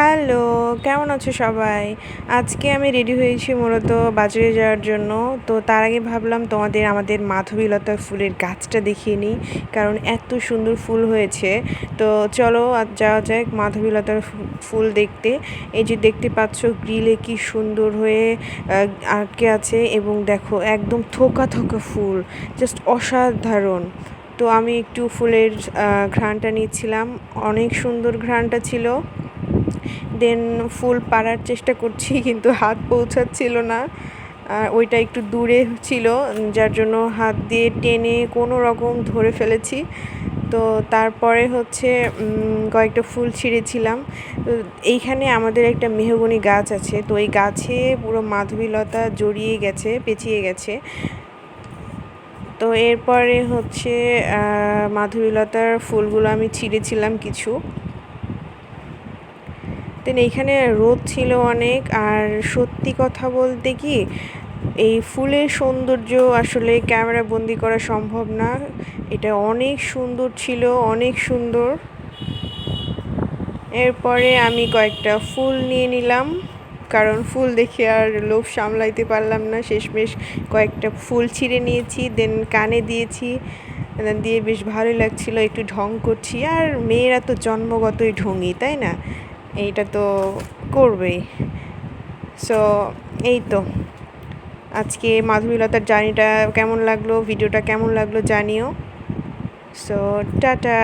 Hello, কেমন আছো সবাই? আজকে আমি রেডি হয়েছি মূলত বাজারে যাওয়ার জন্য। তো তার আগে ভাবলাম তোমাদের আমাদের মাধবীলতা ফুলের গাছটা দেখিয়ে নিই, কারণ এত সুন্দর ফুল হয়েছে। তো চলো যাওয়া যাক মাধবীলতার ফুল দেখতে। এই যে দেখতে পাচ্ছ গ্রিলে কি সুন্দর হয়ে আটকে আছে এবং দেখো একদম থোকা থোকা ফুল, জাস্ট অসাধারণ। তো আমি একটু ফুলের ঘ্রাণটা নিচ্ছিলাম। অনেক সুন্দর ঘ্রাণটা ছিল। দেন ফুল পাড়ার চেষ্টা করছি কিন্তু হাত পৌঁছাচ্ছিল না। আর ওইটা একটু দূরে ছিল যার জন্য হাত দিয়ে টেনে কোনো রকম ধরে ফেলেছি। তো তারপরে হচ্ছে কয়েকটা ফুল ছিঁড়েছিলাম। তো এইখানে আমাদের একটা মেহগনি গাছ আছে তো এই গাছে পুরো মাধবীলতা জড়িয়ে গেছে পেঁচিয়ে গেছে। তো এরপরে হচ্ছে আহ, মাধবীলতার ফুলগুলো আমি ছিঁড়েছিলাম কিছু। দেন এইখানে রোদ ছিল অনেক, আর সত্যি কথা বলতে কি, এই ফুলের সৌন্দর্য আসলে ক্যামেরা বন্দি করা সম্ভব না। এটা অনেক সুন্দর ছিল, অনেক সুন্দর। এরপরে আমি কয়েকটা ফুল নিয়ে নিলাম, কারণ ফুল দেখে আর লোভ সামলাইতে পারলাম না। শেষমেশ কয়েকটা ফুল ছিঁড়ে নিয়েছি, দেন কানে দিয়েছি দিয়ে বেশ ভালোই লাগছিল, একটু ঢং করছি। আর মেয়েরা তো জন্মগতই ঢঙি, তাই না? এইটা তো করবেই। সো এই তো আজকে মাধবীলতার জার্নিটা কেমন লাগল? ভিডিওটা কেমন লাগল জানিও। So tata.